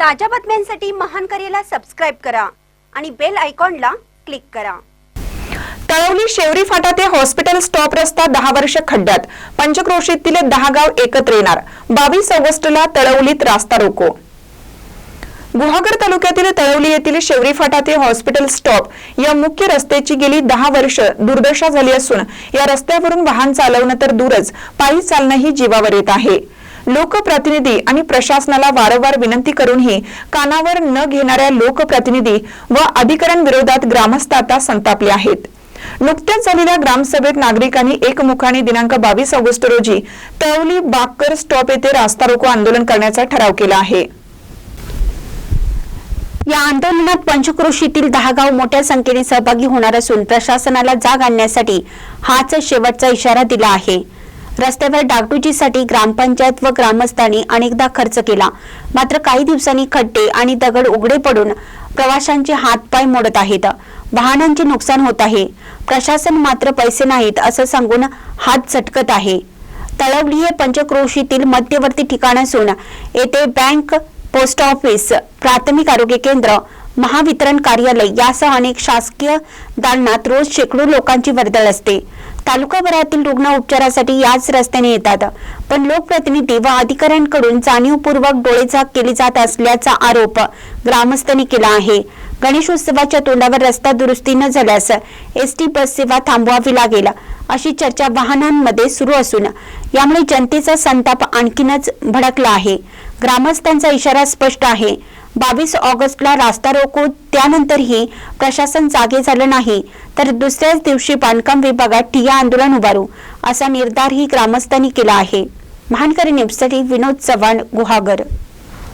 ताज्या बातम्यांसाठी महान करेला सबस्क्राईब करा आणि बेल आयकॉनला क्लिक करा. तळवली शेवरी फाटा ते हॉस्पिटल स्टॉप रस्ता दहा वर्ष खड्ड्यात. पंचक्रोशीतील दहा गाव एकत्र येणार. बावीस ऑगस्टला तळवलीत रास्ता रोको. गुहागर तालुक्यातील तळवली येथील शेवरी फाटा ते हॉस्पिटल स्टॉप या मुख्य रस्त्याची गेली दहा वर्ष दुर्दशा झाली असून या रस्त्यावरून वाहन चालवणं तर दूरच. पायी चालणंही जीवावर येत आहे. लोकप्रतिनिधी आणि प्रशासनाला वारंवार विनंती करूनही कानावर न घेणाऱ्या लोकप्रतिनिधी व अधिकाऱ्यांविरोधात ग्रामस्थ आता संतापले आहेत. नुकत्याच झालेल्या ग्रामसभेत नागरिकांनी एकमुखाने दिनांक बावीस ऑगस्ट रोजी तळवली बाकर स्टॉप येथे रास्ता रोको आंदोलन करण्याचा ठराव केला आहे. या आंदोलनात पंचक्रोशीतील दहा गाव मोठ्या संख्येने सहभागी होणार असून प्रशासनाला जाग आणण्यासाठी हाच शेवटचा इशारा दिला आहे. रस्त्यावर डागडुजीसाठी ग्रामपंचायत व ग्रामस्थांनी अनेकदा खर्च केला. मात्र काही दिवसांनी खड्डे आणि दगड उघडे पडून प्रवाशांचे हातपाय मोडत आहेत. वाहनांचे नुकसान होत आहे. प्रशासन मात्र पैसे नाहीत असं सांगून हात झटकत आहे. तळवडी हे पंचक्रोशीतील मध्यवर्ती ठिकाण असून येथे बँक पोस्ट ऑफिस प्राथमिक आरोग्य केंद्र महावितरण कार्यालय यासह अनेक शासकीय दालनात रोज शेकडो लोकांची वर्दळ असते. तालुकाभरातील रुग्ण उपचारासाठी याच रस्त्याने येतात. पण लोकप्रतिनिधी व अधिकाऱ्यांकडून जाणीवपूर्वक डोळेझाक केली जात असल्याचा आरोप ग्रामस्थांनी केला आहे. गणेशोत्सवाच्या तोंडावर रस्ता दुरुस्ती न झाल्यास एसटी बस सेवा थांबवावी लागेल. अशी चर्चा वाहनांमध्ये सुरू असून यामुळे जनतेचा संताप आणखीनच भडकला आहे. ग्रामस्थांचा इशारा स्पष्ट आहे. बावीस ऑगस्टला रास्ता रोको त्यानंतरही प्रशासन जागे झालं नाही तर दुसऱ्याच दिवशी बांधकाम विभागात ठिया आंदोलन उभारू असा निर्धारही ग्रामस्थांनी केला आहे. महानकरी न्यूजसाठी विनोद चव्हाण गुहागर.